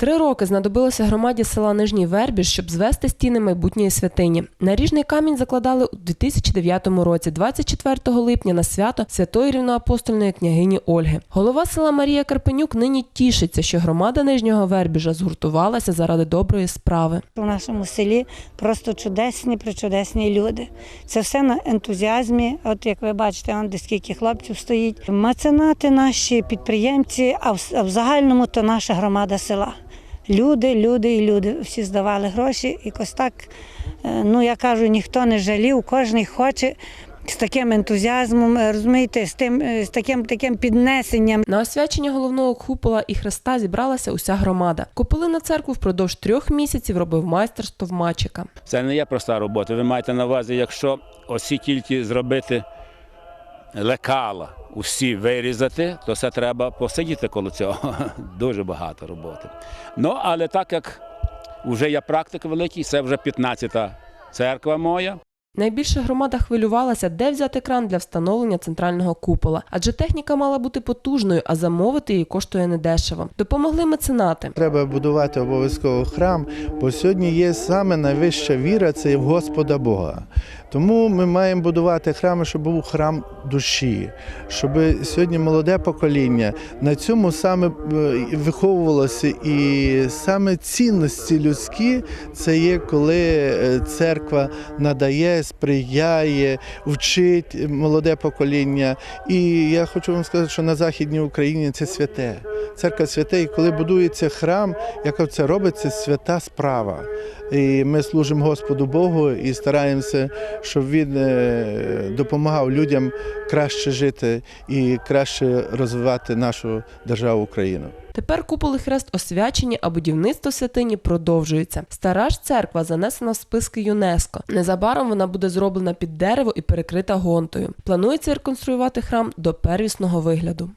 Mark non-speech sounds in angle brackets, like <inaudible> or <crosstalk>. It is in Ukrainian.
Три роки знадобилося громаді села Нижній Вербіж, щоб звести стіни майбутньої святині. Наріжний камінь закладали у 2009 році, 24 липня, на свято святої рівноапостольної княгині Ольги. Голова села Марія Карпенюк нині тішиться, що громада Нижнього Вербіжа згуртувалася заради доброї справи. У нашому селі просто чудесні, причудесні люди. Це все на ентузіазмі. От як ви бачите, он де скільки хлопців стоїть. Меценати наші підприємці, а в загальному то наша громада села. Люди, люди і люди всі здавали гроші. І якось так, е, ну я кажу, ніхто не жалів, кожен хоче з таким ентузіазмом, е, розумієте, з тим е, з таким таким піднесенням. На освячення головного купола і хреста зібралася уся громада. Куполи на церкву впродовж трьох місяців робив майстер Стовмачика. Це не є проста робота. Ви маєте на увазі, якщо осі тільки зробити лекала, усі вирізати, то це треба посидіти коло цього. <laughs> Дуже багато роботи. Ну, але так як вже є практик великий, це вже 15-та церква моя. Найбільше громада хвилювалася, де взяти кран для встановлення центрального купола, адже техніка мала бути потужною, а замовити її коштує недешево. Допомогли меценати. Треба будувати обов'язково храм, бо сьогодні є саме найвища віра це в Господа Бога. Тому ми маємо будувати храми, щоб був храм душі, щоб сьогодні молоде покоління на цьому саме е, виховувалося. І саме цінності людські це є, коли е, церква надає, сприяє, вчить молоде покоління. І я хочу вам сказати, що на Західній Україні це святе. Церква святе, і коли будується храм, як це робиться свята справа. І ми служимо Господу Богу і стараємося, щоб він е, допомагав людям краще жити і краще розвивати нашу державу Україну. Тепер купол і хрест освячені, а будівництво святині продовжується. Стара ж церква занесена в списки ЮНЕСКО. Незабаром вона буде зроблена під дерево і перекрита гонтою. Планується реконструювати храм до первісного вигляду.